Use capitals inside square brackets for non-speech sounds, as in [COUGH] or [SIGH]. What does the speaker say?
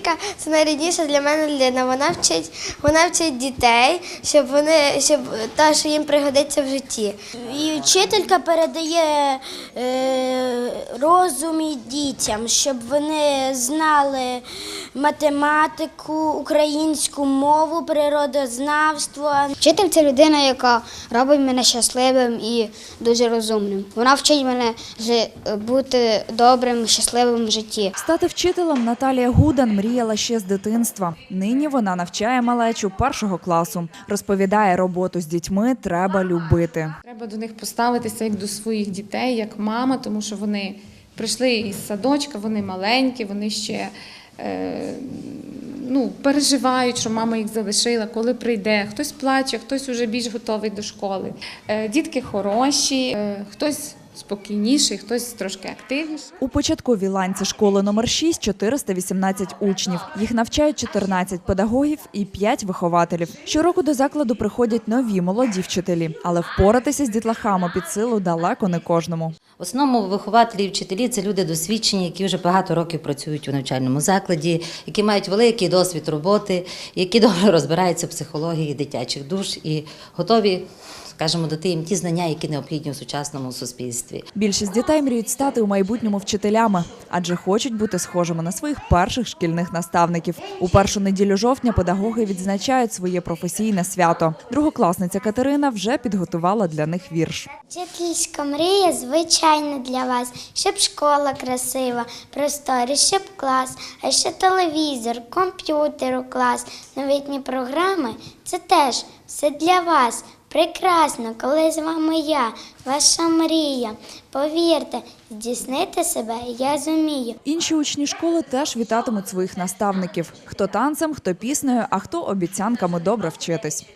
Вчителька це найрідніша для мене людина. Вона вчить, вона вчить дітей, щоб вони щоб та, що їм пригодиться в житті. І вчителька передає е, розум і дітям, щоб вони знали математику, українську мову, природознавство. Вчитель це людина, яка робить мене щасливим і дуже розумним. Вона вчить мене жи- бути добрим, щасливим в житті. Стати вчителем Наталія Гудан мріяла ще з дитинства. Нині вона навчає малечу першого класу. Розповідає, роботу з дітьми треба любити. Треба до них поставитися як до своїх дітей, як мама, тому що вони прийшли із садочка, вони маленькі, вони ще ну, переживають, що мама їх залишила, коли прийде. Хтось плаче, хтось вже більш готовий до школи. Е, дітки хороші, е, хтось спокійніший, хтось трошки активніший. У початковій ланці школи номер 6 418 учнів. Їх навчають 14 педагогів і 5 вихователів. Щороку до закладу приходять нові молоді вчителі, але впоратися з дітлахами під силу далеко не кожному. В основному вихователі і вчителі це люди досвідчені, які вже багато років працюють у навчальному закладі, які мають великий досвід роботи, які добре [LAUGHS] розбираються в психології дитячих душ і готові, скажімо, дати їм ті знання, які необхідні у сучасному суспільстві. Більшість дітей мріють стати у майбутньому вчителями, адже хочуть бути схожими на своїх перших шкільних наставників. У першу неділю жовтня педагоги відзначають своє професійне свято. Другокласниця Катерина вже підготувала для них вірш. Вчительська мрія звичайна для вас, щоб школа красива, просторі, щоб клас, а ще телевізор, комп'ютер у клас, новітні програми це теж все для вас. Прекрасно, коли з вами я, ваша мрія. Повірте, здійснити себе я зумію. Інші учні школи теж вітатимуть своїх наставників: хто танцем, хто піснею, а хто обіцянками добре вчитись.